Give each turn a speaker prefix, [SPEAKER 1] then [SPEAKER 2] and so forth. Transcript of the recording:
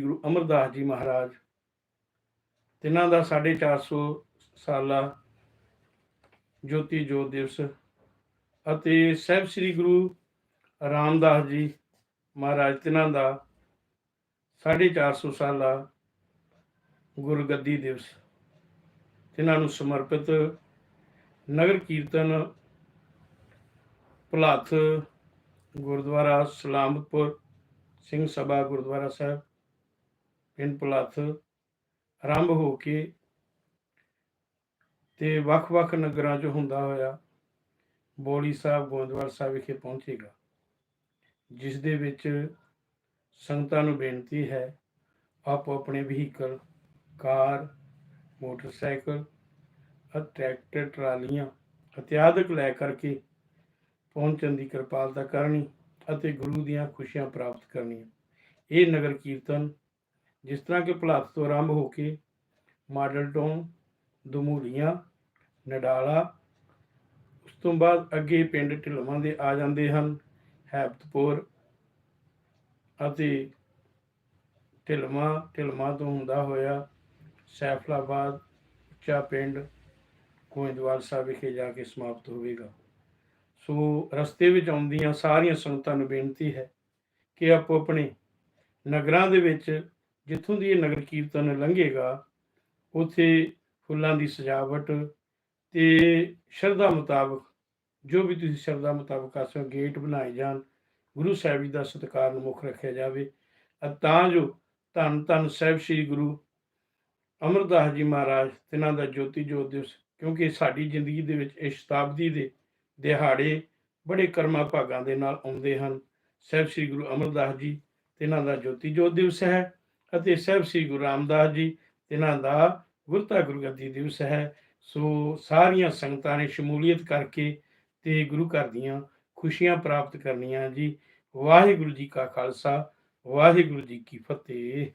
[SPEAKER 1] ਗੁਰੂ ਅਮਰਦਾਸ ਜੀ ਮਹਾਰਾਜ ਤਿੰਨਾਂ ਦਾ 450 ਸਾਲਾ ਜੋਤੀ ਜੋਤ ਦਿਵਸ ਅਤੇ ਸਹਿਬ ਸ੍ਰੀ ਗੁਰੂ ਰਾਮਦਾਸ ਜੀ ਮਹਾਰਾਜ, ਤਿੰਨਾਂ ਦਾ 450 ਸਾਲਾ ਗੁਰਗੱਦੀ ਦਿਵਸ ਤਿੰਨਾਂ ਨੂੰ ਸਮਰਪਿਤ ਨਗਰ ਕੀਰਤਨ ਭਲਾਥ ਗੁਰਦੁਆਰਾ ਸਲਾਮਤਪੁਰ ਸਿੰਘ ਸਭਾ ਗੁਰਦੁਆਰਾ ਸਾਹਿਬ ਪਿੰਡ ਭਲਾਥ ਆਰੰਭ ਹੋ ਕੇ ਤੇ ਵੱਖ-ਵੱਖ ਨਗਰਾਂ 'ਚ ਹੁੰਦਾ ਹੋਇਆ ਬੋਲੀ ਸਾਹਿਬ ਗੋਦਵਾਲ ਸਾਹਿਬ ਵਿਖੇ ਪਹੁੰਚੇਗਾ, ਜਿਸ ਦੇ ਵਿੱਚ ਸੰਗਤਾਂ ਨੂੰ ਬੇਨਤੀ ਹੈ ਆਪੋ ਆਪਣੇ ਵਹੀਕਲ, ਕਾਰ, ਮੋਟਰਸਾਈਕਲ ਟਰੈਕਟਰ, ਟਰਾਲੀਆਂ ਇਤਿਆਦਿਕ ਲੈ ਕਰਕੇ ਪਹੁੰਚਣ ਦੀ ਕਿਰਪਾਲਤਾ ਕਰਨੀ ਅਤੇ ਗੁਰੂ ਦੀਆਂ ਖੁਸ਼ੀਆਂ ਪ੍ਰਾਪਤ ਕਰਨੀਆਂ। ਇਹ ਨਗਰ ਕੀਰਤਨ ਜਿਸ ਤਰ੍ਹਾਂ ਕਿ ਭਲਾਤ ਤੋਂ ਆਰੰਭ ਹੋ ਕੇ ਮਾਡਲ ਟਾਊਨ ਦਮੂਲੀਆਂ ਨਡਾਲਾ, ਉਸ ਤੋਂ ਬਾਅਦ ਅੱਗੇ ਪਿੰਡ ਢਿਲਵਾਂ ਦੇ ਆ ਜਾਂਦੇ ਹਨ, ਹੈਬਤਪੁਰ ਅਤੇ ਢਿਲਵਾਂ ਢਿਲਵਾਂ ਤੋਂ ਹੁੰਦਾ ਹੋਇਆ ਸੈਫਲਾਬਾਦ ਉੱਚਾ ਪਿੰਡ ਗੋਇੰਦਵਾਲ ਸਾਹਿਬ ਵਿਖੇ ਜਾ ਕੇ ਸਮਾਪਤ ਹੋਵੇਗਾ। ਸੋ ਰਸਤੇ ਵਿੱਚ ਆਉਂਦੀਆਂ ਸਾਰੀਆਂ ਸੰਗਤਾਂ ਨੂੰ ਬੇਨਤੀ ਹੈ ਕਿ ਆਪੋ ਆਪਣੇ ਨਗਰਾਂ ਦੇ ਵਿੱਚ ਜਿੱਥੋਂ ਦੀ ਇਹ ਨਗਰ ਕੀਰਤਨ ਲੰਘੇਗਾ, ਉਥੇ ਫੁੱਲਾਂ ਦੀ ਸਜਾਵਟ ਤੇ ਸ਼ਰਧਾ ਮੁਤਾਬਕ, ਜੋ ਵੀ ਤੁਸੀਂ ਸ਼ਰਧਾ ਮੁਤਾਬਕ ਆਸੋ ਗੇਟ ਬਣਾਏ ਜਾਣ, ਗੁਰੂ ਸਾਹਿਬ ਜੀ ਦਾ ਸਤਿਕਾਰ ਨੂੰ ਮੁੱਖ ਰੱਖਿਆ ਜਾਵੇ। ਤਾਂ ਜੋ ਧੰਨ ਧੰਨ ਸਾਹਿਬ ਸ੍ਰੀ ਗੁਰੂ ਅਮਰਦਾਸ ਜੀ ਮਹਾਰਾਜ, ਤਿਨਾਂ ਦਾ ਜੋਤੀ ਜੋਤ ਦਿਵਸ, ਕਿਉਂਕਿ ਸਾਡੀ ਜ਼ਿੰਦਗੀ ਦੇ ਵਿੱਚ ਇਹ ਸ਼ਤਾਬਦੀ ਦੇ ਦਿਹਾੜੇ ਬੜੇ ਕਰਮਾਂ ਭਾਗਾਂ ਦੇ ਨਾਲ ਆਉਂਦੇ ਹਨ। ਸਾਹਿਬ ਸ੍ਰੀ ਗੁਰੂ ਅਮਰਦਾਸ ਜੀ, ਤਿਨਾਂ ਦਾ ਜੋਤੀ ਜੋਤ ਦਿਵਸ ਹੈ। ਅਤੇ ਸਾਹਿਬ ਸ੍ਰੀ ਗੁਰੂ ਰਾਮਦਾਸ ਜੀ, ਇਹਨਾਂ ਦਾ ਗੁਰਤਾ ਗੁਰਗੱਦੀ ਦਿਵਸ ਹੈ। ਸੋ ਸਾਰੀਆਂ ਸੰਗਤਾਂ ਨੇ ਸ਼ਮੂਲੀਅਤ ਕਰਕੇ ਤੇ ਗੁਰੂ ਘਰ ਦੀਆਂ ਖੁਸ਼ੀਆਂ ਪ੍ਰਾਪਤ ਕਰਨੀਆਂ ਜੀ। ਵਾਹਿਗੁਰੂ ਜੀ ਕਾ ਖਾਲਸਾ, ਵਾਹਿਗੁਰੂ ਜੀ ਕੀ ਫਤਿਹ।